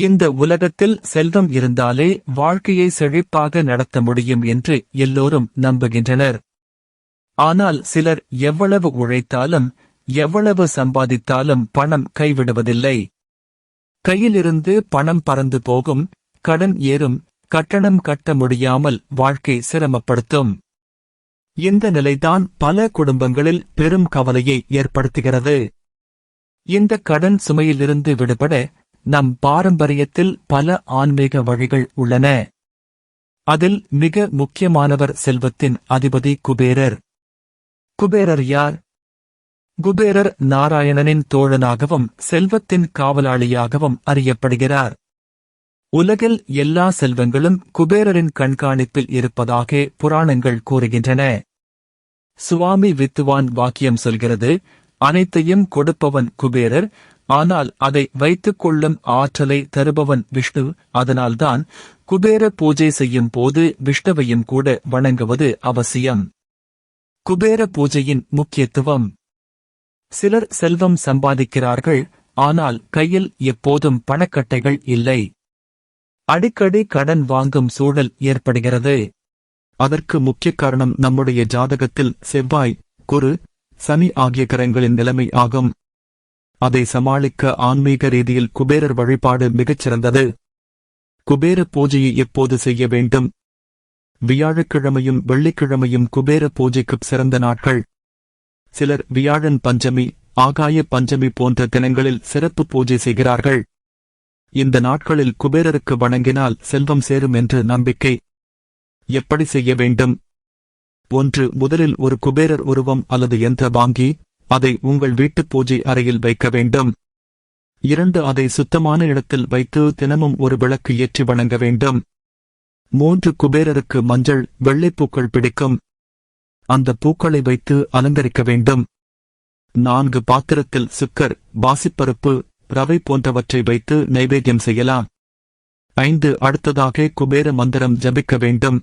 இந்த உலகத்தில் செல்வம் இருந்தாலே வாழ்க்கையை செழிப்பாக நடத்த முடியும் என்று எல்லோரும் நம்புகின்றனர். ஆனால் சிலர் எவ்வளவு உழைத்தாலும் எவ்வளவு சம்பாதித்தாலும் பணம் கைவிடுவதில்லை. கையிலிருந்து பணம் பறந்து போகும் கடன் ஏறும் கட்டணம் கட்ட முடியாமல் வாழ்க்கை சிரமப்படுத்தும். இந்த நிலைதான் பல குடும்பங்களில் பெரும் கவலையை ஏற்படுத்துகிறது. இந்த கடன் சுமையிலிருந்து விடுபட நம் பாரம்பரியத்தில் பல ஆன்மீக வழிகள் உள்ளன. அதில் மிக முக்கியமானவர் செல்வத்தின் அதிபதி குபேரர். குபேரர் யார்? குபேரர் நாராயணனின் தோழனாகவும் செல்வத்தின் காவலாளியாகவும் அறியப்படுகிறார். உலகில் எல்லா செல்வங்களும் குபேரரின் கண்காணிப்பில் இருப்பதாக புராணங்கள் கூறுகின்றன. சுவாமி வித்துவான் வாக்கியம் சொல்கிறது அனைத்தையும் கொடுப்பவன் குபேரர். ஆனால் அதை வைத்துக் கொள்ளும் ஆற்றலை தருபவன் விஷ்ணு. அதனால்தான் குபேர பூஜை செய்யும் போது விஷ்ணுவையும் கூட வணங்குவது அவசியம். குபேர பூஜையின் முக்கியத்துவம். சிலர் செல்வம் சம்பாதிக்கிறார்கள். ஆனால் கையில் எப்போதும் பணக்கட்டைகள் இல்லை. அடிக்கடி கடன் வாங்கும் சூழல் ஏற்படுகிறது. அதற்கு முக்கிய காரணம் நம்முடைய ஜாதகத்தில் செவ்வாய் குரு சனி ஆகிய கரங்களின் நிலைமை ஆகும். அதை சமாளிக்க ஆன்மீக ரீதியில் குபேரர் வழிபாடு மிகச்சிறந்தது. குபேர பூஜையை எப்போது செய்ய வேண்டும்? வியாழக்கிழமையும் வெள்ளிக்கிழமையும் குபேர பூஜைக்கு சிறந்த நாட்கள். சிலர் வியாழன் பஞ்சமி ஆகாய பஞ்சமி போன்ற தினங்களில் சிறப்பு பூஜை செய்கிறார்கள். இந்த நாட்களில் குபேரருக்கு வணங்கினால் செல்வம் சேரும் என்று நம்பிக்கை. எப்படி செய்ய வேண்டும்? ஒன்று முதலில் ஒரு குபேரர் உருவம் அல்லது எந்த வாங்கி அதை உங்கள் வீட்டு பூஜை அறையில் வைக்க வேண்டும். இரண்டு அதை சுத்தமான இடத்தில் வைத்து தினமும் ஒரு விளக்கு ஏற்றி வணங்க வேண்டும். மூன்று குபேரருக்கு மஞ்சள் வெள்ளைப்பூக்கள் பிடிக்கும். அந்த பூக்களை வைத்து அலங்கரிக்க வேண்டும். நான்கு பாத்திரத்தில் சுக்கர் பாசிப்பருப்பு ரவை போன்றவற்றை வைத்து நைவேத்தியம் செய்யலாம். ஐந்து அடுத்ததாக குபேர மந்திரம் ஜபிக்க வேண்டும்.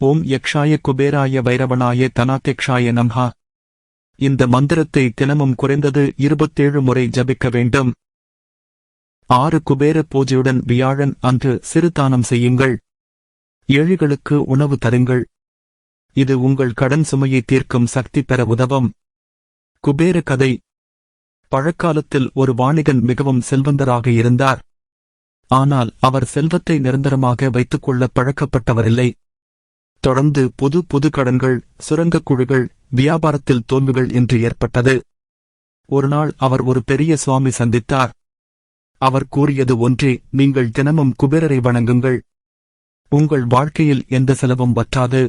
ஓம் யக்ஷாய குபேராய வைரவனாய தனாத்யக்ஷாய நம்ஹா. இந்த மந்திரத்தை தினமும் குறைந்தது இருபத்தேழு முறை ஜபிக்க வேண்டும். ஆறு குபேர பூஜையுடன் வியாழன் அன்று சிறுதானம் செய்யுங்கள். ஏழைகளுக்கு உணவு தருங்கள். இது உங்கள் கடன் சுமையை தீர்க்கும் சக்தி பெற உதவும். குபேர கதை. பழக்காலத்தில் ஒரு வாணிகன் மிகவும் செல்வந்தராக இருந்தார். ஆனால் அவர் செல்வத்தை நிரந்தரமாக வைத்துக் கொள்ள பழக்கப்பட்டவரில்லை. தொடர்ந்து புது புது கடன்கள் சுரங்கக் குழுகள் வியாபாரத்தில் தோல்விகள் என்று ஏற்பட்டது. ஒருநாள் அவர் ஒரு பெரிய சுவாமி சந்தித்தார். அவர் கூறியது ஒன்றே நீங்கள் தினமும் குபேரரை வணங்குங்கள். உங்கள் வாழ்க்கையில் எந்த செலவும் வற்றாது.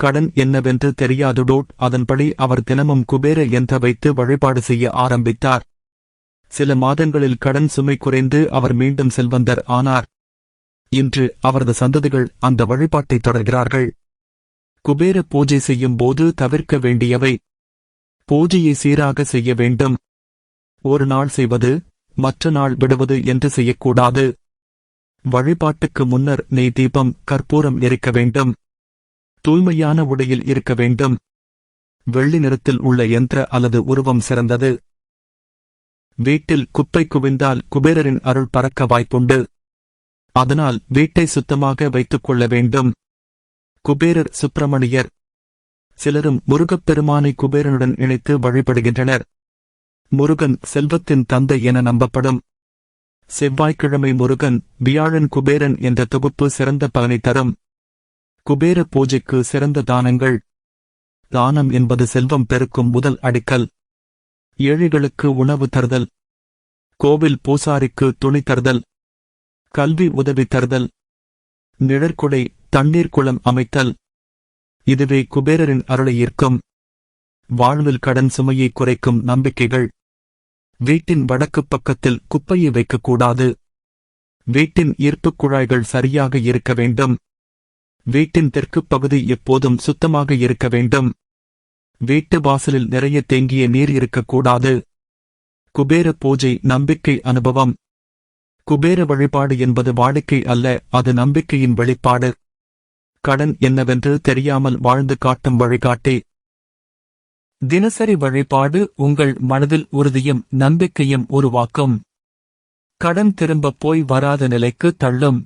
கடன் என்னவென்று தெரியாது. டோட் அதன்படி அவர் தினமும் குபேர என்ற வைத்து வழிபாடு செய்ய ஆரம்பித்தார். சில மாதங்களில் கடன் சுமை குறைந்து அவர் மீண்டும் செல்வந்தர் ஆனார். இன்று அவரது சந்ததிகள் அந்த வழிபாட்டை தொடர்கிறார்கள். குபேர பூஜை செய்யும் போது தவிர்க்க வேண்டியவை. பூஜையை சீராக செய்ய வேண்டும். ஒரு நாள் செய்வது மற்ற நாள் விடுவது என்று செய்யக்கூடாது. வழிபாட்டுக்கு முன்னர் நெய் தீபம் கற்பூரம் எரிக்க வேண்டும். தூய்மையான உடையில் இருக்க வேண்டும். வெள்ளி நிறத்தில் உள்ள யந்திர அல்லது உருவம் சிறந்தது. வீட்டில் குப்பை குவிந்தால் குபேரரின் அருள் பறக்க வாய்ப்புண்டு. அதனால் வீட்டை சுத்தமாக வைத்துக் கொள்ள வேண்டும். குபேரர் சுப்பிரமணியர். சிலரும் முருகப்பெருமானை குபேரனுடன் இணைத்து வழிபடுகின்றனர். முருகன் செல்வத்தின் தந்தை என நம்பப்படும். செவ்வாய்க்கிழமை முருகன் வியாழன் குபேரன் என்ற தொகுப்பு சிறந்த பலனை தரும். குபேர பூஜைக்கு சிறந்த தானங்கள். தானம் என்பது செல்வம் பெருக்கும் முதல் அடிக்கல். ஏழைகளுக்கு உணவு தருதல். கோவில் பூசாரிக்கு துணி தருதல். கல்வி உதவி தருதல். நிழற்குடை தண்ணீர் குளம் அமைத்தல். இதுவே குபேரரின் அருளை ஈர்க்கும். வாழ்வில் கடன் சுமையை குறைக்கும் நம்பிக்கைகள். வீட்டின் வடக்கு பக்கத்தில் குப்பையை வைக்கக்கூடாது. வீட்டின் ஈர்ப்புக் குழாய்கள் சரியாக இருக்க வேண்டும். வீட்டின் தெற்குப் பகுதி எப்போதும் சுத்தமாக இருக்க வேண்டும். வீட்டு வாசலில் நிறைய தேங்கிய நீர் இருக்கக்கூடாது. குபேர பூஜை நம்பிக்கை அனுபவம். குபேர வழிபாடு என்பது வாடிக்கை அல்ல அது நம்பிக்கையின் வெளிப்பாடு. கடன் என்னவென்று தெரியாமல் வாழ்ந்து காட்டும் வழிகாட்டி. தினசரி வழிபாடு உங்கள் மனதில் உறுதியும் நம்பிக்கையும் உருவாக்கும். கடன் திரும்பப் போய் வராத நிலைக்கு தள்ளும்.